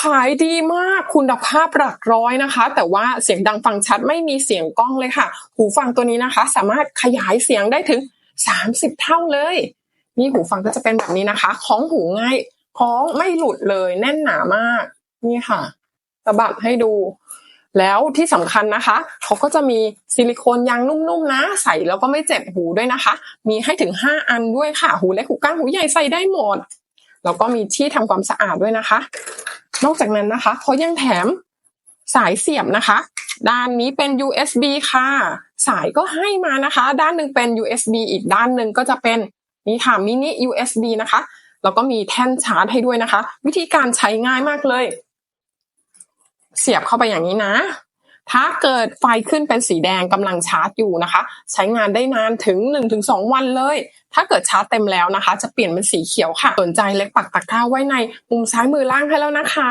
ขายดีมากคุณภาพหลักร้อยนะคะ แต่ว่าเสียงดังฟังชัดไม่มีเสียงกล้องเลยค่ะ หูฟังตัวนี้นะคะ สามารถขยายเสียงได้ถึง 30 เท่าเลย นี่หูฟังก็จะเป็นแบบนี้นะคะคล้องหูง่ายคล้องไม่หลุดเลย แน่นหนามาก นี่ค่ะสะบัดให้ดู แล้วที่สำคัญนะคะเขาก็จะมีซิลิโคนยางนุ่มๆนะ ใส่แล้วก็ไม่เจ็บหูด้วยนะคะ มีให้ถึง 5 อันด้วยค่ะ หูเล็กหูกลางหูใหญ่ใส่ได้หมดแล้วก็มีที่ทำความสะอาดด้วยนะคะ นอกจากนั้นนะคะเขายังแถมสายเสียบนะคะ ด้านนี้เป็น USB ค่ะ สายก็ให้มานะคะ ด้านหนึ่งเป็น USB อีกด้านหนึ่งก็จะเป็นนี่ค่ะมินิ USB นะคะแล้วก็มีแท่นชาร์จให้ด้วยนะคะ วิธีการใช้ง่ายมากเลย เสียบเข้าไปอย่างนี้นะ ถ้าเกิดไฟขึ้นเป็นสีแดงกำลังชาร์จอยู่นะคะ ใช้งานได้นานถึง 1-2 วันเลย ถ้าเกิดชาร์จเต็มแล้วนะคะ จะเปลี่ยนเป็นสีเขียวค่ะ สนใจเล็กปักตะกร้าไว้ในมุมซ้ายมือล่างให้แล้วนะคะ